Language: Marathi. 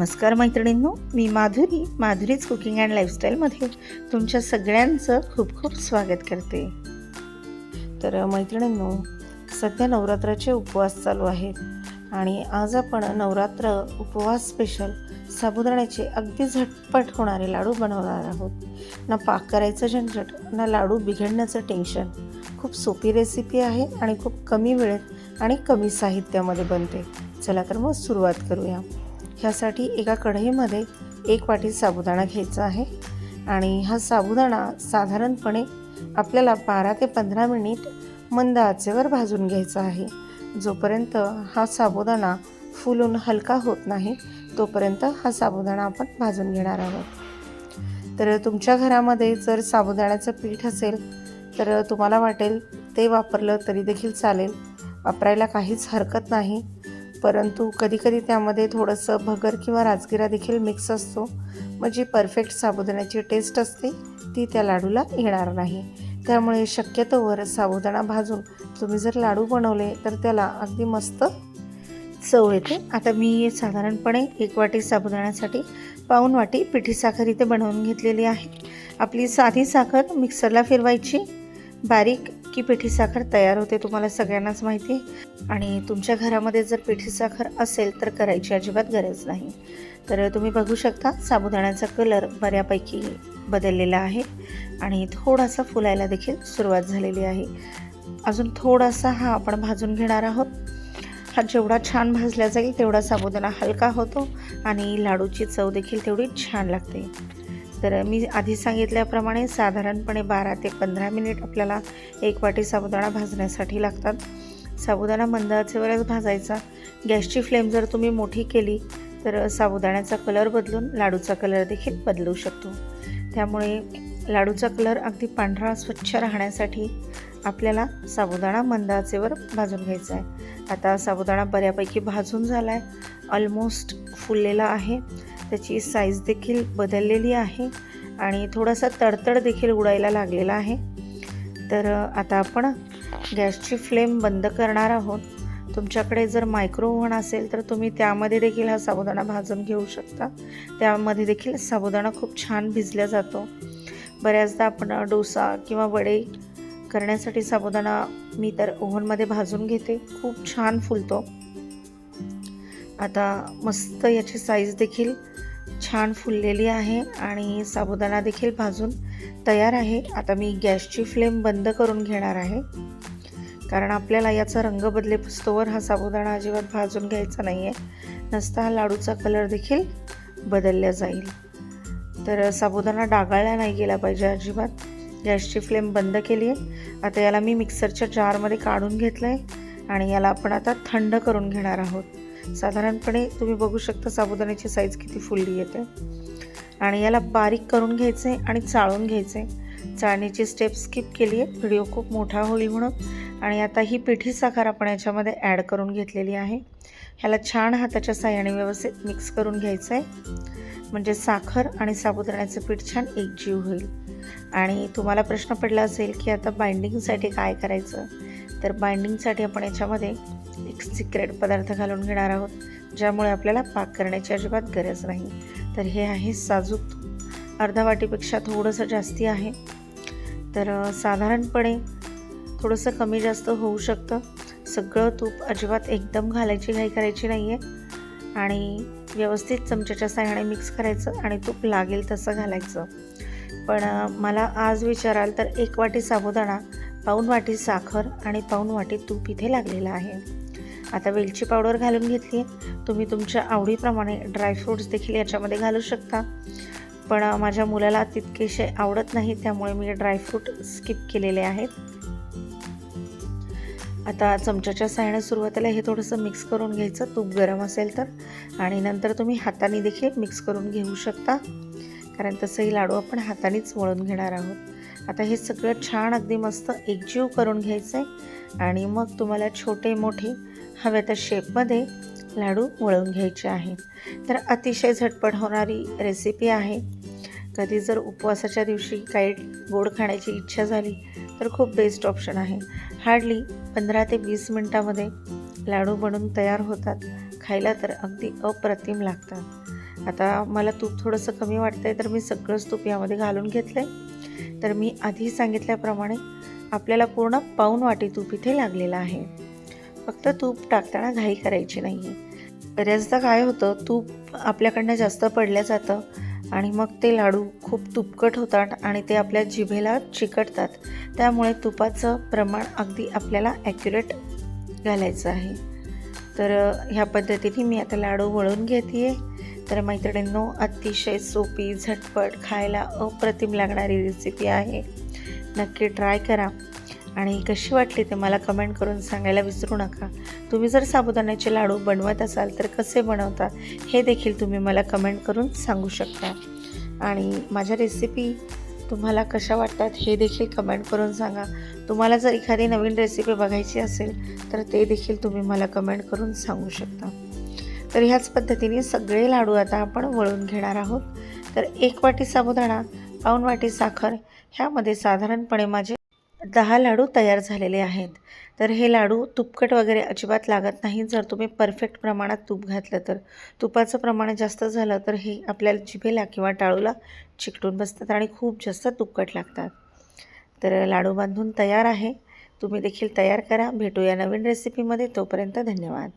नमस्कार मैत्रिणींनो मी माधुरी माधुरीच कुकिंग अँड लाईफस्टाईलमध्ये तुमच्या सगळ्यांचं खूप खूप स्वागत करते. तर मैत्रिणींनो सध्या नवरात्राचे उपवास चालू आहेत आणि आज आपण नवरात्र उपवास स्पेशल साबुदाण्याचे अगदी झटपट होणारे लाडू बनवणार आहोत. ना पाक करायचं झंझट ना लाडू बिघडण्याचं टेन्शन खूप सोपी रेसिपी आहे आणि खूप कमी वेळेत आणि कमी साहित्यामध्ये बनते. चला तर मग सुरुवात करूया. ह्यासाठी एका कढईमध्ये एक वाटी साबुदाणा घ्यायचा आहे. आणि हा साबुदाणा साधारणपणे आपल्याला बारा ते पंधरा मिनिट मंद आचेवर भाजून घ्यायचा आहे. जोपर्यंत हा साबुदाणा फुलून हलका होत नाही तोपर्यंत हा साबुदाणा आपण भाजून घेणार आहोत. तर तुमच्या घरामध्ये जर साबुदाण्याचं पीठ असेल तर तुम्हाला वाटेल ते वापरलं तरी देखील चालेल. वापरायला काहीच हरकत नाही. परंतु कधीकधी त्यामध्ये थोडंसं भगर किंवा राजगिरा देखील मिक्स असतो. मग जी परफेक्ट साबुदाण्याची टेस्ट असते. ती त्या लाडूला येणार नाही. त्यामुळे शक्यतोवर साबुदाणा भाजून तुम्ही जर लाडू बनवले तर त्याला अगदी मस्त चव येते. आता मी साधारणपणे एक वाटी साबुदाण्यासाठी पाऊन वाटी पिठी साखर इथे बनवून घेतलेली आहे. आपली साधी साखर मिक्सरला फिरवायची. बारीक की पिठी साखर तयार होते तुम्हाला सगळ्यांनाच माहिती आणि तुमच्या घरामध्ये जर पिठी साखर असेल तर करायची अजिबात गरज नाही. तर तुम्ही बघू शकता साबुदाण्याचा कलर बऱ्यापैकी बदललेला आहे आणि थोडासा फुलायला देखील सुरुवात झालेली आहे. अजून थोडासा हा आपण भाजून घेणार आहोत. हा जेवढा छान भाजला जाईल तेवढा साबुदाणा हलका होतो आणि लाडूची चव देखील तेवढी छान लागते. तर मी आधी सांगितल्याप्रमाणे साधारणपणे बारा ते पंधरा मिनिट आपल्याला एक वाटी साबुदाणा भाजण्यासाठी लागतात. साबुदाणा मंद आचेवरच भाजायचा. गॅसची फ्लेम जर तुम्ही मोठी केली तर साबुदाण्याचा कलर बदलून लाडूचा कलर देखील बदलू शकतो. त्यामुळे लाडूचा कलर अगदी पांढरा स्वच्छ राहण्यासाठी आपल्याला साबुदाणा मंद आचेवर भाजून घ्यायचा आहे. आता साबुदाणा बऱ्यापैकी भाजून झाला आहे ऑलमोस्ट फुललेला आहे. त्याची साईज देखील बदललेली आहे आणि थोडासा तडतड देखील उडायला लागलेला आहे. तर आता आपण गॅसची फ्लेम बंद करणार आहोत. तुमच्याकडे जर मायक्रो ओव्हन असेल तर तुम्ही त्यामध्ये देखील हा साबुदाणा भाजून घेऊ शकता. त्यामध्ये देखील साबुदाणा खूप छान भिजला जातो. बऱ्याचदा आपण डोसा किंवा वडे करण्यासाठी साबुदाणा मी तर ओव्हनमध्ये भाजून घेते. खूप छान फुलतो. आता मस्त याची साईज देखील छान फुललेली आहे आणि साबुदाणा देखील भाजून तयार आहे. आता मी गॅसची फ्लेम बंद करून घेणार आहे. कारण आपल्याला याचा रंग बदले पुस्तोवर हा साबुदाणा अजिबात भाजून घ्यायचा नाही आहे नसता हा लाडूचा कलर देखील बदलला जाईल. तर साबुदाणा डागाळला नाही गेला पाहिजे अजिबात. गॅसची फ्लेम बंद केली. आहे आता याला मी मिक्सरच्या जारमध्ये काढून घेतलं आहे आणि याला आपण आता थंड करून घेणार आहोत. साधारणपणे तुम्ही बघू शकता साबुदाण्याची साईज किती फुलली येते. आणि याला बारीक करून घ्यायचे आणि चाळून घ्यायचे. चाळणीची स्टेप स्किप केली आहे. व्हिडिओ खूप मोठा होईल म्हणून. आणि आता ही पिठी साखर आपण याच्यामध्ये ॲड करून घेतलेली आहे. ह्याला छान हाताच्या साह्याने व्यवस्थित मिक्स करून घ्यायचं आहे म्हणजे साखर आणि साबुदाण्याचं पीठ छान एकजीव होईल. आणि तुम्हाला प्रश्न पडला असेल की आता बाइंडिंगसाठी काय करायचं? तर बाइंडिंगसाठी आपण याच्यामध्ये एक सिक्रेट पदार्थ घालून घेणार आहोत ज्यामुळे आपल्याला पाक करण्याची अजिबात गरज नाही. तर हे आहे साजूक. तूप अर्धा वाटीपेक्षा थोडंसं जास्ती आहे. तर साधारणपणे थोडंसं कमी जास्त होऊ शकतं. सगळं तूप अजिबात एकदम घालायची घाई करायची नाही आहे आणि व्यवस्थित चमच्याच्या साह्याने मिक्स करायचं आणि तूप लागेल तसं घालायचं. पण मला आज विचाराल तर एक वाटी साबुदाणा पाऊन वाटी साखर आणि पाऊन वाटी तूप इथे लागलेलं आहे. आता वेलची पावडर घालून घेतली. तुम्ही तुमच्या आवडीप्रमाणे ड्रायफ्रूट्स देखील याच्यामध्ये घालू शकता. पण माझ्या मुलाला तितकेसे आवडत नाही त्यामुळे मी ड्रायफ्रूट स्किप केलेले आहेत. आता चमच्याच्या साह्याने सुरुवातीला हे थोडंसं मिक्स करून घ्यायचं. तूप गरम असेल तर. आणि नंतर तुम्ही हाताने देखील मिक्स करून घेऊ शकता. कारण तसंही लाडू आपण हातानेच वळून घेणार आहोत. आता हे सगळं छान अगदी मस्त एकजीव करून घ्यायचं आहे आणि मग तुम्हाला छोटे मोठे हव्या त्या शेपमध्ये लाडू वळून घ्यायचे आहेत. तर अतिशय झटपट होणारी रेसिपी आहे. कधी जर उपवासाच्या दिवशी काही गोड खाण्याची इच्छा झाली तर खूप बेस्ट ऑप्शन आहे. हार्डली पंधरा ते वीस मिनटामध्ये लाडू बनून तयार होतात. खायला तर अगदी अप्रतिम लागतात. आता मला तूप थोडंसं कमी वाटतं आहे तर मी सगळंच तूप यामध्ये घालून घेतलं आहे तर मी आधी सांगितल्याप्रमाणे आपल्याला पूर्ण पाऊन वाटी तूप इथे लागलेलं आहे. फक्त तूप टाकताना घाई करायची नाही आहे बऱ्याचदा काय होतं तूप आपल्याकडनं जास्त पडलं जातं आणि मग ते लाडू खूप तुपकट होतात आणि ते आपल्या जिभेला चिकटतात. त्यामुळे तुपाचं प्रमाण अगदी आपल्याला ॲक्युरेट घालायचं आहे. तर ह्या पद्धतीने मी आता लाडू वळून घेते आहे तर मैत्रिणींनो अतिशय सोपी झटपट खायला अप्रतिम लागणारी रेसिपी आहे. नक्की ट्राय करा. आणि कशी वाटली ते मला कमेंट करून सांगायला विसरू नका. तुम्ही जर साबुदाण्याचे लाडू बनवत असाल तर कसे बनवता हे देखील तुम्ही मला कमेंट करून सांगू शकता. आणि माझ्या रेसिपी तुम्हाला कशा वाटतात हे देखील कमेंट करून सांगा. तुम्हाला जर एखादी नवीन रेसिपी बघायची असेल तर ते देखील तुम्ही मला कमेंट करून सांगू शकता. तर ह्याच पद्धतीने सगळे लाडू आता आपण वळून घेणार आहोत. तर एक वाटी साबुदाणा पाऊण वाटी साखर ह्यामध्ये साधारणपणे माझे दहा लाडू तयार झालेले आहेत. तर हे लाडू तुपकट वगैरे अजिबात लागत नाही. जर तुम्ही परफेक्ट प्रमाणात तूप घातलं तर तुपाचं प्रमाण जास्त झालं तर हे आपल्याला जिभेला किंवा टाळूला चिकटून बसतात आणि खूप जास्त तुपकट लागतात. तर लाडू बांधून तयार आहे. तुम्ही देखील तयार करा. भेटूया नवीन रेसिपीमध्ये तोपर्यंत धन्यवाद.